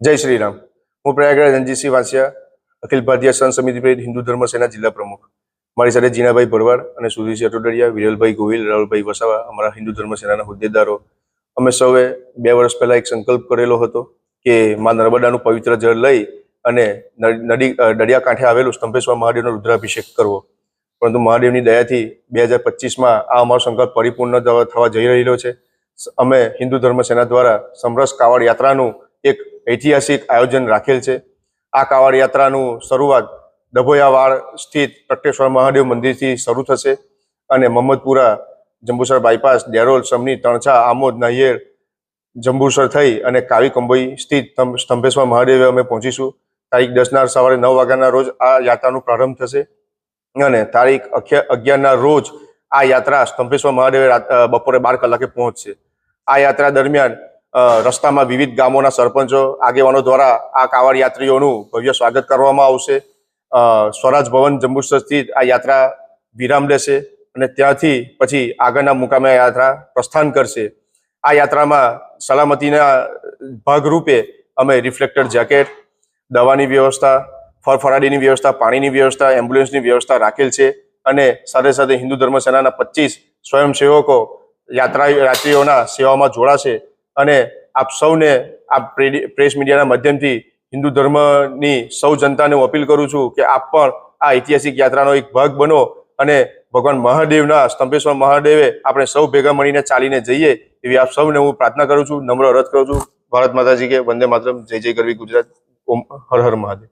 જય શ્રી રામ હું પ્રયાગરાજ રણજીતસિંહ વાંસિયા અખિલ ભારતીય સંત સમિતિ પ્રેરિત હિન્દુ ધર્મ સેના જિલ્લા પ્રમુખ. મારી સાથે જીનાભાઈ ભરવાડ અને સુધીરસિંહ અટોડરિયા વિરલભાઈ ગોહિલ રાહુલભાઈ વસાવા અમારા હિન્દુ ધર્મ સેનાના હોદ્દેદારો. અમે સૌએ બે વર્ષ પહેલા એક સંકલ્પ કરેલો હતો કે મા નર્મદાનું પવિત્ર જળ લઈ અને નદી અ, દરિયાકાંઠે આવેલું સ્તંભેશ્વર મહાદેવનો રુદ્રાભિષેક કરવો. પરંતુ મહાદેવની દયાથી બે હજાર પચીસમાં આ અમારો સંકલ્પ પરિપૂર્ણ થવા જઈ રહેલો છે. અમે હિન્દુ ધર્મ સેના દ્વારા સમરસ કાવડ યાત્રાનું એક ઐતિહાસિક આયોજન રાખેલ છે. આ કાવડ યાત્રાનું શરૂઆત ડભોયાવાડ સ્થિત તટેશ્વર મહાદેવ મંદિરથી શરૂ થશે અને મહમ્મદપુરા જંબુસર બાયપાસ, ડેરોલ, સમની, તણછા, આમોદ, નાહિયેર, જંબુસર થઈ અને કાવી કંબોઈ સ્થિત સ્તંભેશ્વર મહાદેવે અમે પહોંચીશું. તારીખ દસના સવારે નવ વાગ્યાના રોજ આ યાત્રાનો પ્રારંભ થશે અને તારીખ અગિયારના રોજ આ યાત્રા સ્તંભેશ્વર મહાદેવે બપોરે બાર કલાકે પહોંચશે. આ યાત્રા દરમિયાન રસ્તામાં વિવિધ ગામોના સરપંચો, આગેવાનો દ્વારા આ કાવડ યાત્રીઓનું ભવ્ય સ્વાગત કરવામાં આવશે. સ્વરાજ ભવન જંબુસર સ્થિત આ યાત્રા વિરામ લેશે અને ત્યાંથી પછી આગળના મુકામે યાત્રા પ્રસ્થાન કરશે. આ યાત્રામાં સલામતીના ભાગરૂપે અમે રિફ્લેક્ટર જેકેટ, દવાની વ્યવસ્થા ફરફરાડીની વ્યવસ્થા, પાણીની વ્યવસ્થા, એમ્બ્યુલન્સની વ્યવસ્થા રાખેલ છે અને સાથે સાથે હિન્દુ ધર્મ સેનાના પચીસ સ્વયંસેવકો યાત્રા યાત્રીઓના સેવામાં જોડાશે. અને આપ સૌને આ પ્રેસ મીડિયાના માધ્યમથી હિન્દુ ધર્મની સૌ જનતાને હું અપીલ કરું છું કે આપ પણ આ ઐતિહાસિક યાત્રાનો એક ભાગ બનો અને ભગવાન મહાદેવના સ્તંભેશ્વર મહાદેવે આપણે સૌ ભેગા મળીને ચાલીને જઈએ એવી આપ સૌને હું પ્રાર્થના કરું છું, નમ્ર રથ કરું છું. ભારત માતાજી કે વંદે માતરમ, જય જય કરવી ગુજરાત. ઓમ, હર હર મહાદેવ.